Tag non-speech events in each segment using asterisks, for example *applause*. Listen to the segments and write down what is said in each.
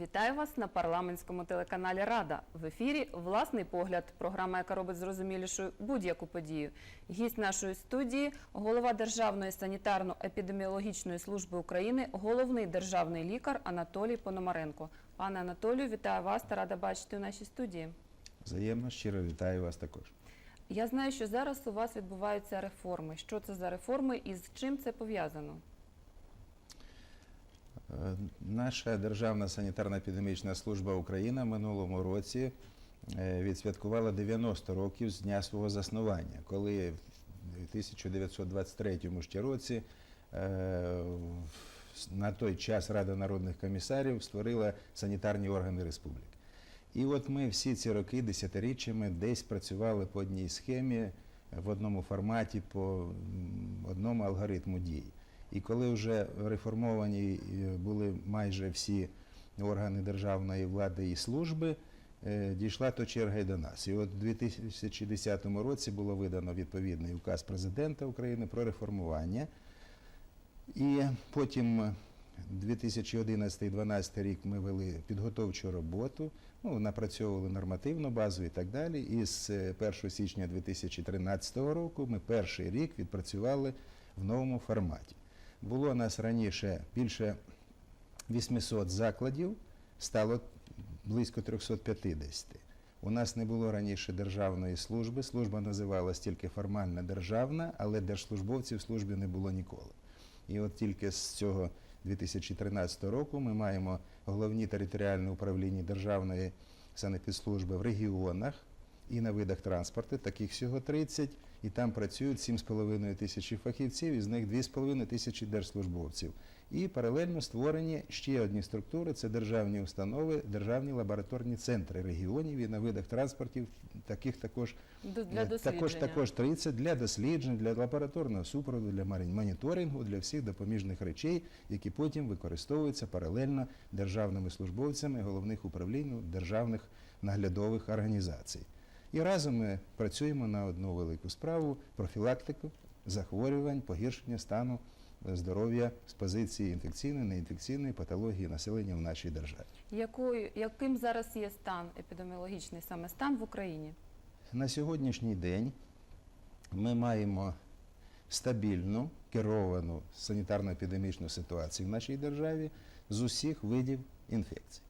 Вітаю вас на парламентському телеканалі Рада. В ефірі власний погляд. Програма, яка робить зрозумілішою будь-яку подію. Гість нашої студії, голова Державної санітарно-епідеміологічної служби України, головний державний лікар Анатолій Пономаренко. Пане Анатолію, вітаю вас та рада бачити у нашій студії. Взаємно щиро вітаю вас також. Я знаю, що зараз у вас відбуваються реформи. Що це за реформи і з чим це пов'язано? Наша Державна санітарно-епідемічна служба Україна минулому році е, відсвяткувала 90 років з дня свого заснування, коли в 1923 ще році е, на той час Рада народних комісарів створила санітарні органи республіки. І от ми всі ці роки, десятиріччями, десь працювали по одній схемі, в одному форматі, по одному алгоритму дій. І коли вже реформовані е, були майже всі органи державної влади і служби, е, дійшла то черга й до нас. І от у 2010 році було видано відповідний указ президента України про реформування. І потім 2011-2012 рік ми вели підготовчу роботу, ну, напрацьовували нормативну базу і так далі. І з е, 1 січня 2013 року ми перший рік відпрацювали в новому форматі. Було нас раніше більше 800 закладів, стало близько 350. У нас не було раніше державної служби. Служба називалась тільки формально державна, але держслужбовців в службі не було ніколи. І от тільки з цього 2013 року ми маємо головні територіальні управління Державної санепідслужби в регіонах і на видах транспорту, таких всього 30, і там працюють 7,5 тисячі фахівців, із них 2,5 тисячі держслужбовців. І паралельно створені ще одні структури це державні установи, державні лабораторні центри регіонів і на видах транспортів, таких також Для Е. Також, також 30 для досліджень, для лабораторного супроводу, для моніторингу, для всіх допоміжних речей, які потім використовуються паралельно державними службовцями головних управлінь державних наглядових організацій. І разом ми працюємо на одну велику справу профілактику захворювань, погіршення стану е, здоров'я з позиції інфекційної, неінфекційної патології населення в нашій державі. Якою, яким зараз є стан епідеміологічний саме стан в Україні? На сьогоднішній день ми маємо стабільну керовану санітарно-епідемічну ситуацію в нашій державі з усіх видів інфекцій.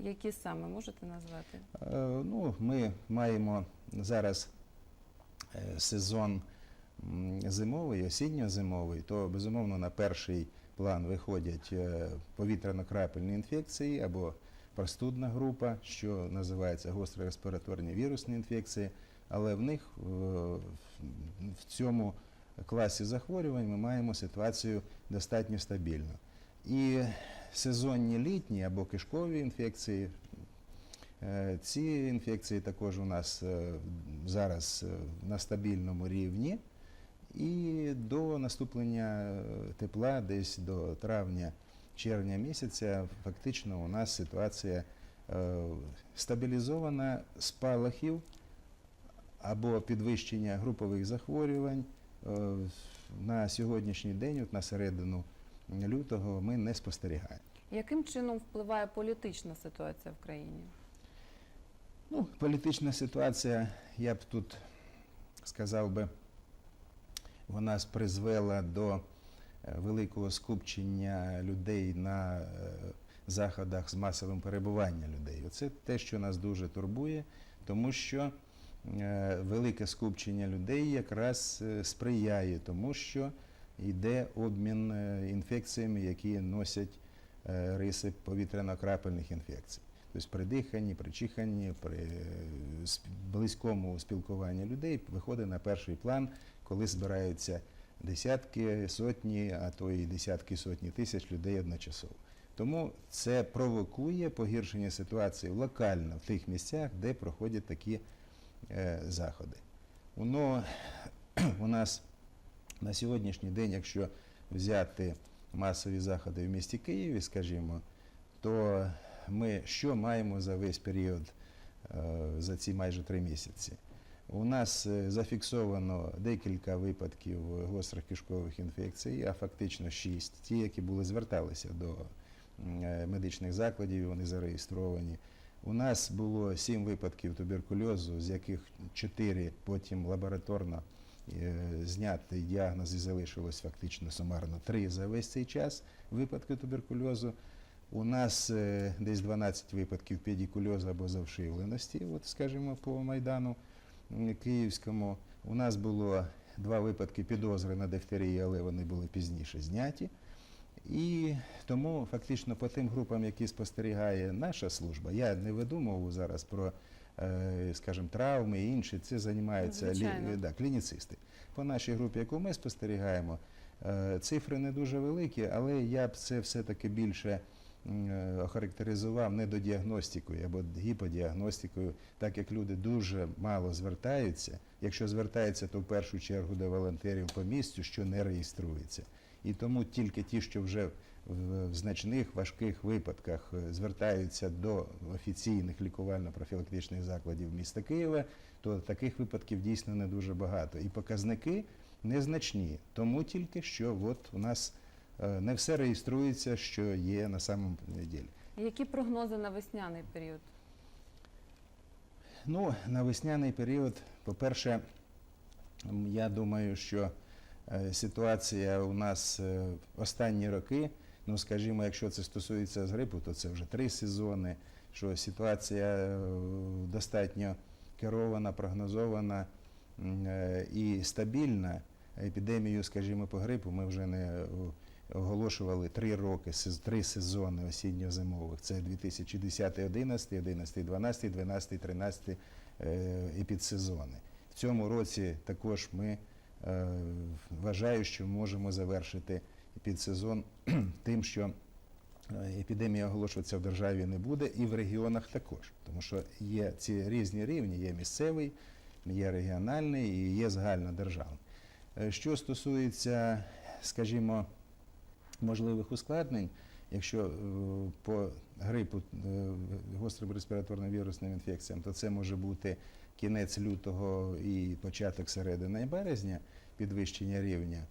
Які саме можете назвати? Е, Ну, ми маємо зараз е, сезон зимовий, осінньо-зимовий, то безумовно на перший план виходять е, повітряно-крапельні інфекції або простудна група, що називається гострі респіраторні вірусні інфекції. Але в них в цьому класі захворювань ми маємо ситуацію достатньо стабільну. І сезонні літні або кишкові інфекції. е, Ці інфекції також у нас е, зараз е, на стабільному рівні. І до наступлення тепла, десь до травня-червня місяця, фактично у нас ситуація стабілізована спалахів або підвищення групових захворювань. На сьогоднішній день, от на середину лютого, ми не спостерігаємо. Яким чином впливає політична ситуація в країні? Ну, політична ситуація, я б тут сказав би, вона призвела до е, великого скупчення людей на е, заходах з масовим перебуванням людей. Оце те, що нас дуже турбує, тому що е, велике скупчення людей якраз сприяє тому, що йде обмін е, інфекціями, які носять е, риси повітряно-крапельних інфекцій. Тобто при диханні, при чиханні, при е, близькому спілкуванні людей виходить на перший план, коли збираються десятки, сотні, а то і десятки сотні тисяч людей одночасово. Тому це провокує погіршення ситуації локально в тих місцях, де проходять такі заходи. Воно *clears throat* у нас на сьогоднішній день, якщо взяти масові заходи в місті Києві, скажімо, то ми що маємо за весь період, е, за ці майже три місяці? У нас е, зафіксовано декілька випадків гострих кишкових інфекцій, а фактично шість, ті, які були зверталися до е, медичних закладів, вони зареєстровані. У нас було сім випадків туберкульозу, з яких чотири потім лабораторно знятий діагноз і залишилось фактично сумарно три за весь цей час випадки туберкульозу. У нас е, десь 12 випадків педикульозу або завшивленості, от скажімо, по Майдану Київському. У нас було два випадки підозри на дифтерію, але вони були пізніше зняті. І тому фактично по тим групам, які спостерігає наша служба, я не веду мову зараз про, е, скажімо, травми і інші, це займаються лі- да, клініцисти. По нашій групі, яку ми спостерігаємо, е, цифри не дуже великі, але я б це все-таки більше е, охарактеризував недодіагностикою або гіподіагностикою, так як люди дуже мало звертаються. Якщо звертаються, то в першу чергу до волонтерів по місцю, що не реєструється. І тому тільки ті, що вже в в значних важких випадках е, звертаються до офіційних лікувально-профілактичних закладів міста Києва, то таких випадків дійсно не дуже багато. І показники незначні, тому тільки що от у нас е, не все реєструється, що є на самому ділі. Які прогнози на весняний період? Ну, на весняний період, по-перше, я думаю, що е, ситуація у нас е, останні роки, ну скажімо, якщо це стосується з грипу, то це вже три сезони, що ситуація е, достатньо керована, прогнозована е, і стабільна. Епідемію, скажімо, по грипу ми вже не е, оголошували три роки, три сезони осінньо-зимових. Це 2010, 11, 11, 12, 12, 13 е, епідсезони. В цьому році також ми вважаю, що можемо завершити підсезон *clears throat* тим, що е, епідемія оголошуватися в державі не буде, і в регіонах також, тому що є ці різні рівні: є місцевий, є регіональний і є загальнодержавний. Е, Що стосується, скажімо, можливих ускладнень, якщо е, по грипу гострим респіраторним вірусним інфекціям, то це може бути кінець лютого і початок середини березня підвищення рівня.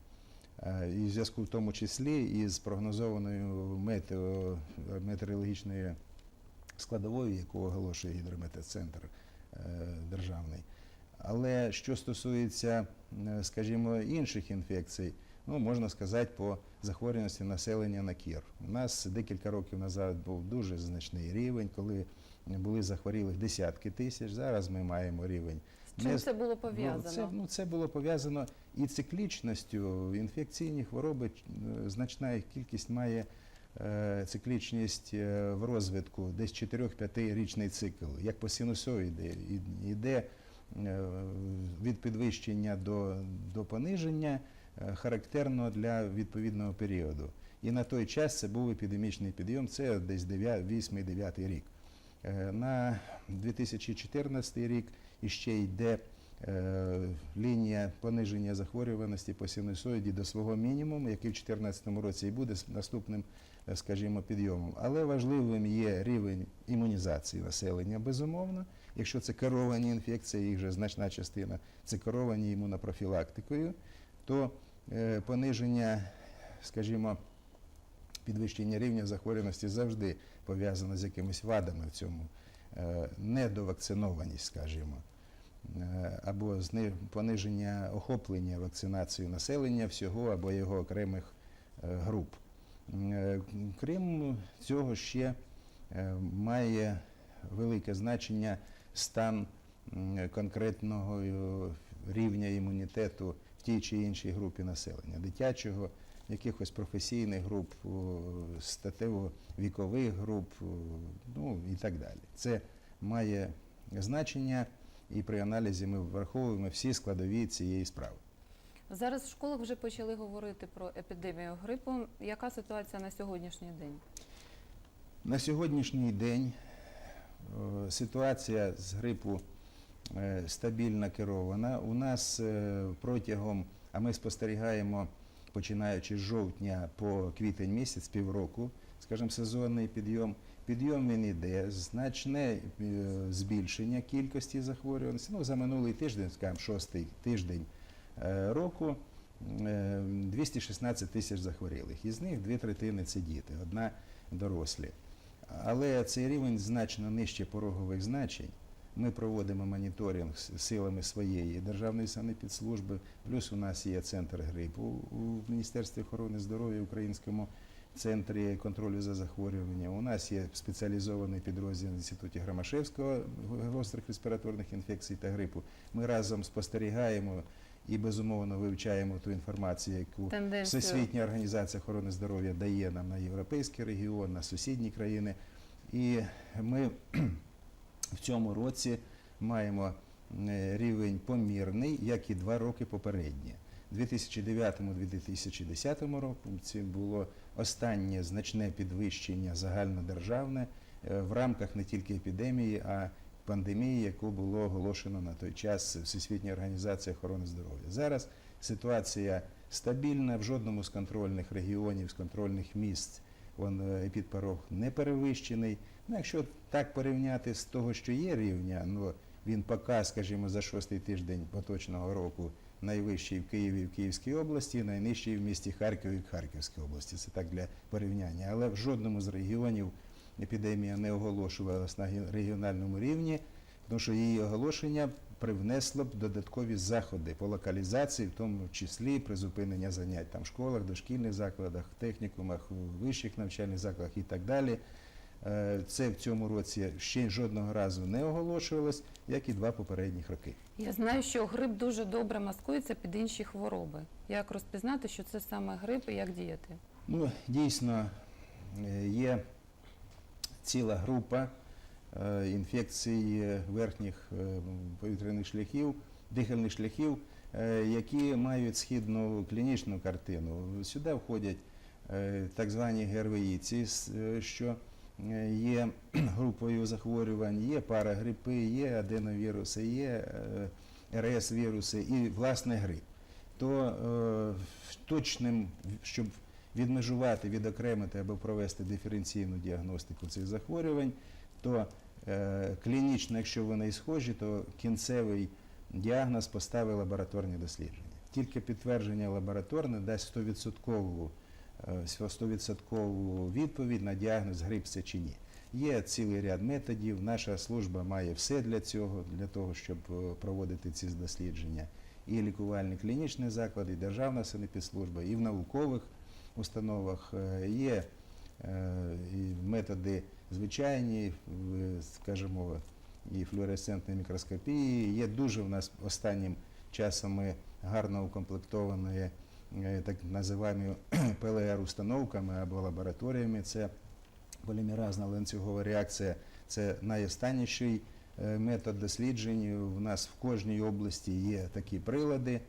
Е, І в зв'язку в тому числі із прогнозованою метео, метеорологічною складовою, яку оголошує гідрометецентр е, державний. Але що стосується, е, скажімо, інших інфекцій, ну можна сказати, по захворюваності населення на кір. У нас декілька років назад був дуже значний рівень, коли були захворілих десятки тисяч. Зараз ми маємо рівень. Чим Не- це було Ну, пов'язано? це, ну, це було пов'язано і циклічністю. Інфекційні хвороби е, значна їх кількість має е, циклічність е, в розвитку, десь 4-5 річний цикл, як по синусоїді. Іде е, від підвищення до, до пониження характерно для відповідного періоду. І на той час це був епідемічний підйом, це десь 8-9 рік. Е, На 2014 рік іще йде е, лінія пониження захворюваності по синусоїді до свого мінімуму, який в 2014 році і буде з наступним, е, скажімо, підйомом. Але важливим є рівень імунізації населення, безумовно. Якщо це керовані інфекції, їх же значна частина це керовані імунопрофілактикою, то пониження, скажімо, підвищення рівня захворюваності завжди пов'язано з якимись вадами в цьому. Е, Недовакцинованість, скажімо, е, або пониження охоплення вакцинацією населення всього або його окремих е, груп. Крім цього, ще має велике значення стан конкретного рівня імунітету в тій чи іншій групі населення, дитячого, якихось професійних груп, статево-вікових груп, ну і так далі. Це має значення, і при аналізі ми враховуємо всі складові цієї справи. Зараз в школах вже почали говорити про епідемію грипу. Яка ситуація на сьогоднішній день? На сьогоднішній день е, ситуація з грипу е, стабільно керована. У нас е, протягом, а ми спостерігаємо, починаючи з жовтня по квітень місяць, півроку, скажімо, сезонний підйом. Підйом він іде, значне е, збільшення кількості захворюваності. Ну, за минулий тиждень, скажімо, шостий тиждень е, року, е, 216 тисяч захворілих. Із них дві третини це діти. Одна дорослі. Але цей рівень значно нижче порогових значень. Ми проводимо моніторинг силами своєї державної санепідслужби, плюс у нас є центр грипу у Міністерстві охорони здоров'я Українському центрі контролю за захворювання. У нас є спеціалізований підрозділ в інституті Громашевського гострих респіраторних інфекцій та грипу. Ми разом спостерігаємо і безумовно вивчаємо ту інформацію, яку Тенденцію. Всесвітня організація охорони здоров'я дає нам на європейський регіон, на сусідні країни. І ми в цьому році маємо е, рівень помірний, як і два роки попередні. У 2009-2010 році було останнє значне підвищення загальнодержавне е, в рамках не тільки епідемії, а пандемії, яку було оголошено на той час Всесвітня організація охорони здоров'я. Зараз ситуація стабільна, в жодному з контрольних регіонів, з контрольних місць епідпорог не перевищений. Ну, якщо так порівняти з того, що є рівня, ну він поки, скажімо, за шостий тиждень поточного року найвищий в Києві в Київській області, найнижчий в місті Харкові в Харківській області. Це так для порівняння. Але в жодному з регіонів епідемія не оголошувалась на регіональному рівні, тому що її оголошення привнесло б додаткові заходи по локалізації, в тому числі призупинення занять там в школах, дошкільних закладах, технікумах, вищих навчальних закладах і так далі. Е, Це в цьому році ще жодного разу не оголошувалось, як і два попередніх роки. Я знаю, що грип дуже добре маскується під інші хвороби. Як розпізнати, що це саме грип і як діяти? Ну, дійсно, е, є ціла група інфекцій е, верхніх е, повітряних шляхів, дихальних шляхів, е, які мають східну клінічну картину. Сюди входять так звані ГРВІ, ці, с- е, що є *clears throat* групою захворювань, є парагрипи, є аденовіруси, є РС-віруси і власне грип. То точним, щоб відмежувати, відокремити або провести диференційну діагностику цих захворювань, то клінічно, якщо вони схожі, то кінцевий діагноз поставить лабораторні дослідження. Тільки підтвердження лабораторне дасть 100% е, 100% відповідь на діагноз грип це чи ні. Є цілий ряд методів. Наша служба має все для цього, для того, щоб е, проводити ці дослідження. І лікувальні клінічні заклади, і державна санепідслужба, і в наукових установах е, є е, методи звичайні, скажімо, і флуоресцентної мікроскопії. Є дуже в нас останнім часом гарно укомплектовані е, так називаємо *clears throat* ПЛР-установками або лабораторіями. Це полімеразна ланцюгова реакція. Це найостанніший е, метод досліджень. У нас в кожній області є такі прилади,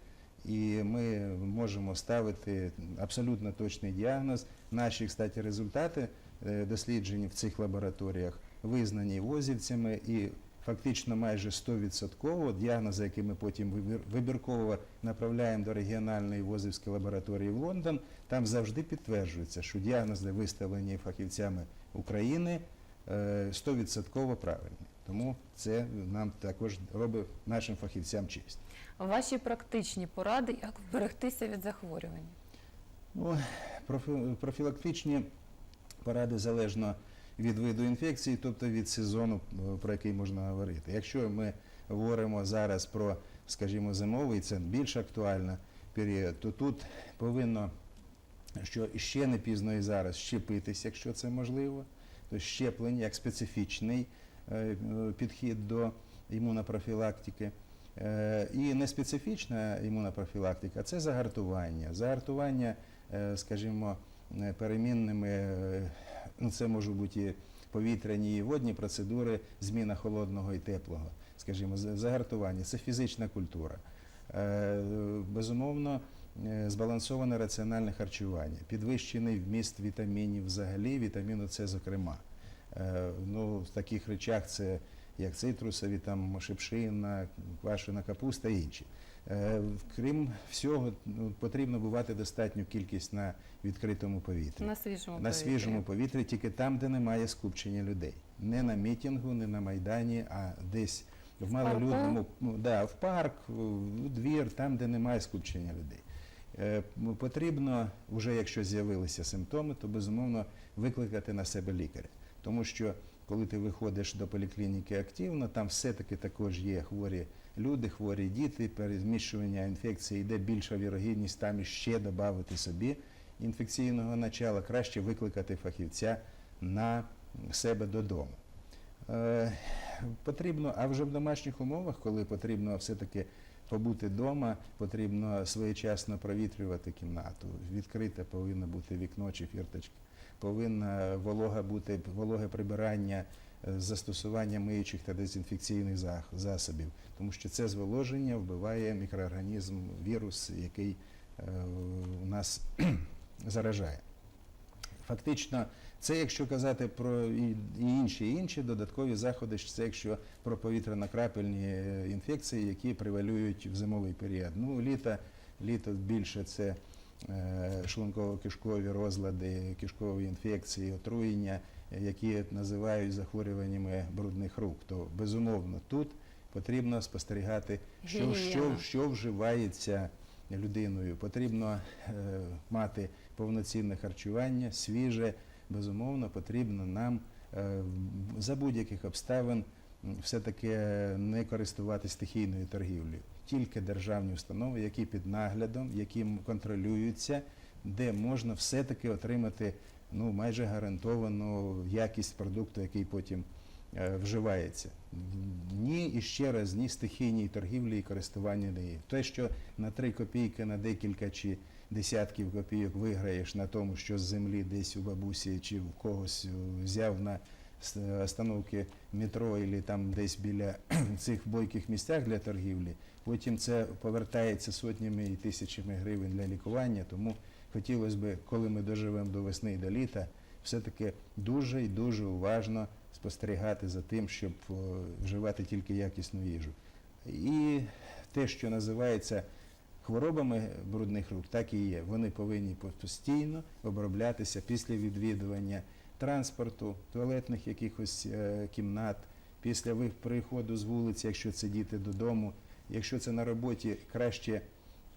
і ми можемо ставити абсолютно точний діагноз. Наші, кстати, результати е, досліджень в цих лабораторіях визнані возівцями і фактично майже 100% діагнози, які ми потім вибір- вибірково направляємо до регіональної возівської лабораторії в Лондон, там завжди підтверджується, що діагнози виставлені фахівцями України е, 100% правильні. Тому це нам також робить нашим фахівцям честь. Ваші практичні поради, як вберегтися від захворювання? Ну, профі- профілактичні поради залежно від виду інфекції, тобто від сезону, е, про який можна говорити. Якщо ми говоримо зараз про, скажімо, зимовий, це більш актуальна період, то тут повинно, що ще не пізно і зараз щепитись, якщо це можливо. Тобто щеплення як специфічний е, підхід до імунопрофілактики. Е, І не специфічна імунопрофілактика, це загартування. Загартування, скажімо, перемінними, е, ну це можуть бути і повітряні і водні процедури, зміна холодного і теплого, скажімо, загартування. Це фізична культура. Е, Безумовно, е, збалансоване раціональне харчування, підвищений вміст вітамінів взагалі, вітаміну С зокрема. Ну, в таких речах це як цитрусові, там шипшина, квашена капуста і інші. Е, Крім всього, ну, потрібно бувати достатню кількість на відкритому повітрі. На свіжому На повітрі. свіжому повітрі, тільки там, де немає скупчення людей. Не на мітингу, не на Майдані, а десь в В малолюдному, ну, да, в парк, у двір, там, де немає скупчення людей. Е, Потрібно, вже якщо з'явилися симптоми, то безумовно викликати на себе лікаря. Тому що коли ти виходиш до поліклініки активно, там все-таки також є хворі люди, хворі діти, переміщування інфекції, йде більша вірогідність там іще додати собі інфекційного начала, краще викликати фахівця на себе додому. Е, потрібно, а вже в домашніх умовах, коли потрібно все-таки побути вдома, потрібно своєчасно провітрювати кімнату. Відкрите повинно бути вікно чи фірточка. Повинна волога бути вологе прибирання е, з застосуванням миючих та дезінфекційних засобів, тому що це зволоження вбиває мікроорганізм, вірус, який е, у нас *clears throat* заражає. Фактично, це якщо казати про і, інші і інші додаткові заходи, це якщо про повітряно-крапельні е, інфекції, які превалюють в зимовий період. Ну, літо, літо більше це шлунково-кишкові розлади, кишкові інфекції, отруєння, е, які називають захворюваннями брудних рук. То безумовно тут потрібно спостерігати, що, що, що вживається людиною. Потрібно е, мати повноцінне харчування, свіже. Безумовно, потрібно нам е, за будь-яких обставин все-таки не користуватися стихійною торгівлею. Тільки державні установи, які під наглядом, які контролюються, де можна все-таки отримати ну, майже гарантовану якість продукту, який потім е, вживається. Ні, і ще раз, ні стихійній торгівлі і користування нею. Те, що на 3 копійки, на декілька чи десятків копійок виграєш на тому, що з землі десь у бабусі чи в когось е, взяв на остановки метро, і там десь біля *clears throat* цих бойких місцях для торгівлі, потім це повертається сотнями і тисячами гривень для лікування. Тому хотілося б, коли ми доживемо до весни і до літа, все-таки дуже і дуже уважно спостерігати за тим, щоб вживати тільки якісну їжу. І те, що називається хворобами брудних рук, так і є. Вони повинні постійно оброблятися після відвідування транспорту, туалетних якихось е, кімнат, після приходу з вулиці, якщо це діти додому. Якщо це на роботі, краще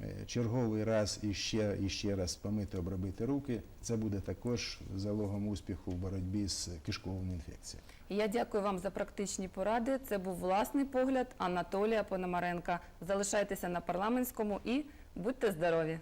е, черговий раз і ще, і ще раз помити, обробити руки. Це буде також залогом успіху в боротьбі з кишковими інфекціями. Я дякую вам за практичні поради. Це був власний погляд Анатолія Пономаренка. Залишайтеся на парламентському і будьте здорові!